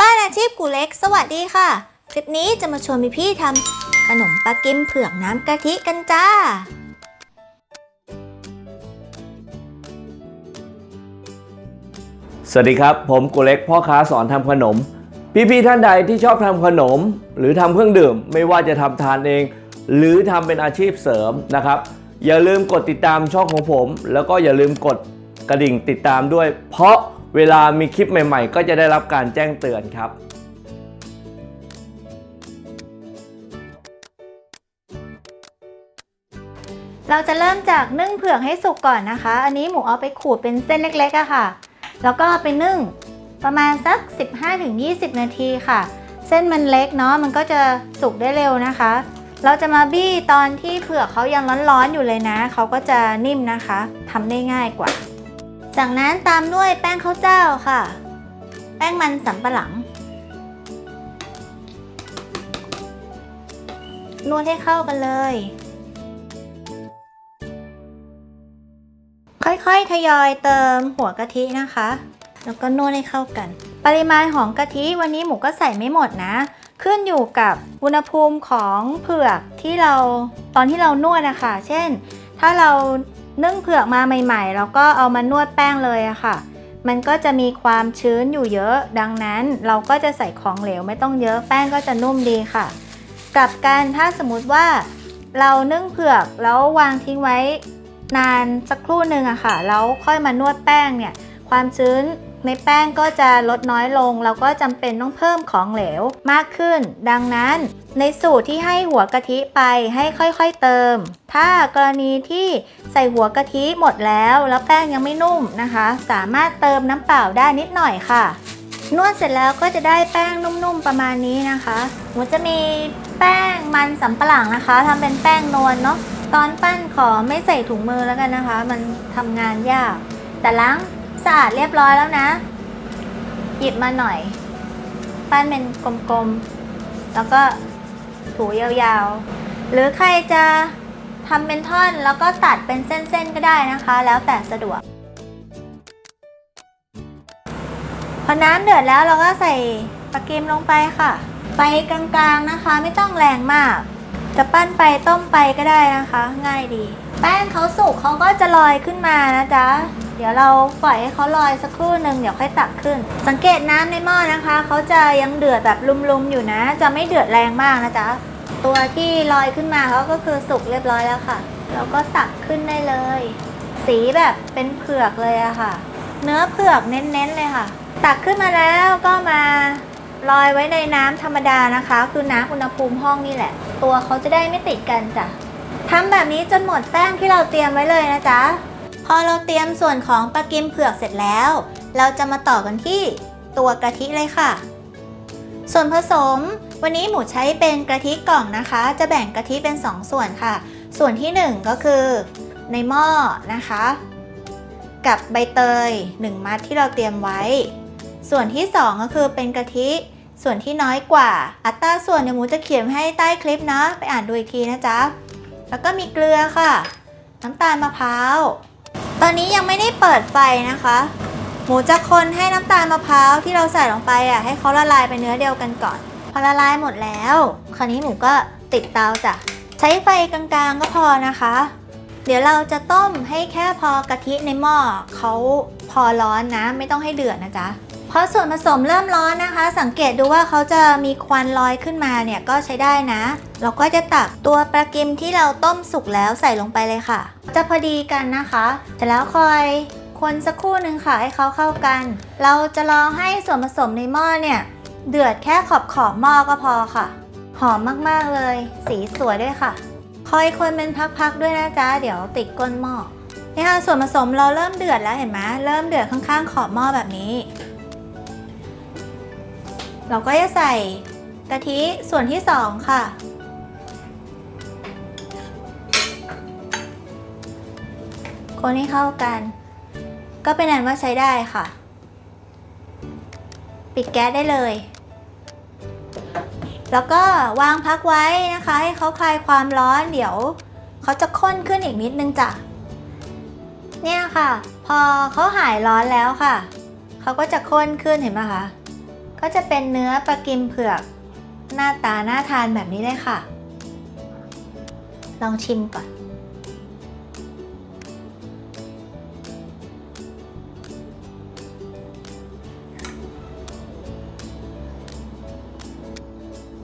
บ้านอาชีพกูเล็ก สวัสดีค่ะ คลิปนี้จะมาชวนพี่ๆทำขนมปลากิมเผือกน้ำกะทิกันจ้า สวัสดีครับ ผมกุเล็กพ่อค้าสอนทำขนม พี่ๆท่านใดที่ชอบทำขนม หรือทำเครื่องดื่ม ไม่ว่าจะทำทานเอง หรือทำเป็นอาชีพเสริมนะครับ อย่าลืมกดติดตามช่องของผม แล้วก็อย่าลืมกดกระดิ่งติดตามด้วย เพราะ เวลามีคลิปใหม่ๆ ก็จะได้รับการแจ้งเตือนครับเราจะเริ่มจากนึ่งเผือกให้สุกก่อนนะคะ อันนี้หมูเอาไปขูดเป็นเส้นเล็กๆอะค่ะ แล้วก็ไปนึ่งประมาณสัก 15-20 นาทีค่ะ เส้นมันเล็กเนาะ มันก็จะสุกได้เร็วนะคะ เราจะมาบี้ตอนที่เผือกเขายังร้อนๆอยู่เลยนะ เขาก็จะนิ่มนะคะ ทำได้ง่ายกว่า จากนั้นตามด้วยแป้งข้าวเจ้าค่ะ แป้งมันสำปะหลัง นวดให้เข้ากันเลย ค่อยๆ ทยอยเติมหัวกะทินะคะ แล้วก็นวดให้เข้ากัน ปริมาณของกะทิวันนี้หมูก็ใส่ไม่หมดนะ ขึ้นอยู่กับอุณหภูมิของเผือกที่เราตอนที่เรานวดนะคะ เช่น ถ้าเรา นึ่งเผือกมาใหม่ๆ แล้วก็เอามานวดแป้งเลยอะค่ะ มันก็จะมีความชื้นอยู่เยอะ ดังนั้นเราก็จะใส่ของเหลวไม่ต้องเยอะแป้งก็จะนุ่มดีค่ะ กลับกันถ้าสมมติว่า เรานึ่งเผือกแล้ววางทิ้งไว้นานสักครู่หนึ่งอะค่ะ แล้วค่อยมานวดแป้งเนี่ย ความชื้น ในแป้งก็จะลดน้อยลง เราก็จำเป็นต้องเพิ่มของเหลวมากขึ้น ดังนั้น ในสูตรที่ให้หัวกะทิไปให้ค่อยๆเติม ถ้ากรณีที่ใส่หัวกะทิหมดแล้ว แล้วแป้งยังไม่นุ่มนะคะ สามารถเติมน้ำเปล่าได้นิดหน่อยค่ะนวดเสร็จแล้วก็จะได้แป้งนุ่มๆประมาณนี้นะคะหมูจะมีแป้งมันสำปะหลังนะคะทำเป็นแป้งนวลเนาะตอนปั้นขอไม่ใส่ถุงมือแล้วกันนะคะ มันทำงานยาก แต่ล้าง สะอาดเรียบร้อยแล้วนะ หยิบมาหน่อย ปั้นเป็นกลมๆ แล้วก็ถูยาวๆ หรือใครจะทำเป็นท่อนแล้วก็ตัดเป็นเส้นๆ ก็ได้นะคะ แล้วแต่สะดวก พอน้ำเดือดแล้วเราก็ใส่ปลาเกมลงไปค่ะ ไฟกลางๆนะคะ ไม่ต้องแรงมาก จะปั้นไปต้มไปก็ได้นะคะ ง่ายดี แป้งเขาสุกเขาก็จะลอยขึ้นมานะจ๊ะ เดี๋ยวเราปล่อยให้เขาลอยสักครู่หนึ่งเดี๋ยวค่อยตักขึ้น สังเกตน้ำในหม้อนะคะเขาจะยังเดือดแบบลุมๆอยู่นะ จะไม่เดือดแรงมากนะจ๊ะตัวที่ลอยขึ้นมาเขาก็คือสุกเรียบร้อยแล้วค่ะ เราก็ตักขึ้นได้เลย สีแบบเป็นเผือกเลยอะค่ะ เนื้อเผือกเน้นๆเลยค่ะ ตักขึ้นมาแล้วก็มาลอยไว้ในน้ำธรรมดานะคะ คือน้ำอุณหภูมิห้องนี่แหละ ตัวเขาจะได้ไม่ติดกันจ้ะทำแบบนี้จนหมดแป้งที่เราเตรียมไว้เลยนะจ๊ะ พอเราเตรียมส่วนของปลากิมเผือกเสร็จแล้ว เราจะมาต่อกันที่ตัวกะทิเลยค่ะ ส่วนผสม วันนี้หมูใช้เป็นกะทิกล่องนะคะ จะแบ่งกะทิเป็น 2 ส่วนค่ะ ส่วนที่ 1 ก็คือ ในหม้อนะคะ กับใบเตย 1 มัดที่เราเตรียมไว้ ส่วนที่ 2 ก็คือเป็นกะทิ ส่วนที่น้อยกว่า อัตราส่วนเดี๋ยวหมูจะเขียนให้ใต้คลิปนะ ไปอ่านดูอีกทีนะจ๊ะแล้วก็มีเกลือค่ะ น้ำตาลมะพร้าว ตอนนี้ยังไม่ได้เปิดไฟนะคะ หมูจะคนให้น้ำตาลมะพร้าวที่เราใส่ลงไปอะให้เขาละลายไปเนื้อเดียวกันก่อน พอละลายหมดแล้ว คราวนี้หมูก็ติดเตาจ้ะ ใช้ไฟกลางๆก็พอนะคะ เดี๋ยวเราจะต้มให้แค่พอกะทิในหม้อเขาพอร้อนนะ ไม่ต้องให้เดือดนะจ๊ะ พอส่วนผสมเริ่มร้อนนะคะ สังเกตดูว่าเขาจะมีควันลอยขึ้นมาเนี่ยก็ใช้ได้นะ เราก็จะตักตัวปลากิมที่เราต้มสุกแล้วใส่ลงไปเลยค่ะ จะพอดีกันนะคะเสร็จแล้วคอยคนสักครู่หนึ่งค่ะให้เขาเข้ากัน เราจะรอให้ส่วนผสมในหม้อเนี่ย เดือดแค่ขอบขอบหม้อก็พอค่ะ หอมมากๆเลย สีสวยด้วยค่ะ คอยคนเป็นพักๆด้วยนะจ๊ะเดี๋ยวติดก้นหม้อนี่ค่ะส่วนผสมเราเริ่มเดือดแล้วเห็นไหมเริ่มเดือดข้างๆ ขอบหม้อแบบนี้ เราก็จะใส่กะทิส่วนที่สองค่ะ คนให้เข้ากัน ก็เป็นอันว่าใช้ได้ค่ะ ปิดแก๊สได้เลย แล้วก็วางพักไว้นะคะ ให้เขาคลายความร้อนเดี๋ยวเขาจะข้นขึ้นอีกนิดนึงจ้ะ เนี่ยค่ะ พอเขาหายร้อนแล้วค่ะ เขาก็จะข้นขึ้นเห็นไหมคะ ก็จะเป็นเนื้อปลากิมเผือก หน้าตาน่าทานแบบนี้เลยค่ะ ลองชิมก่อน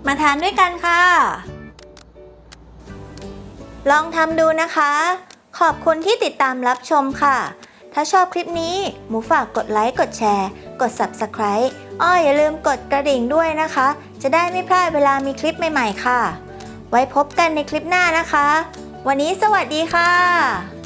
มาทานด้วยกันค่ะ ลองทำดูนะคะ ขอบคุณที่ติดตามรับชมค่ะ ถ้าชอบคลิปนี้ หมูฝากกดไลค์ กดแชร์ กด Subscribe อ้ออย่าลืมกดกระดิ่งด้วยนะคะ จะได้ไม่พลาดเวลามีคลิปใหม่ ๆ ค่ะ ไว้พบกันในคลิปหน้านะคะ วันนี้สวัสดีค่ะ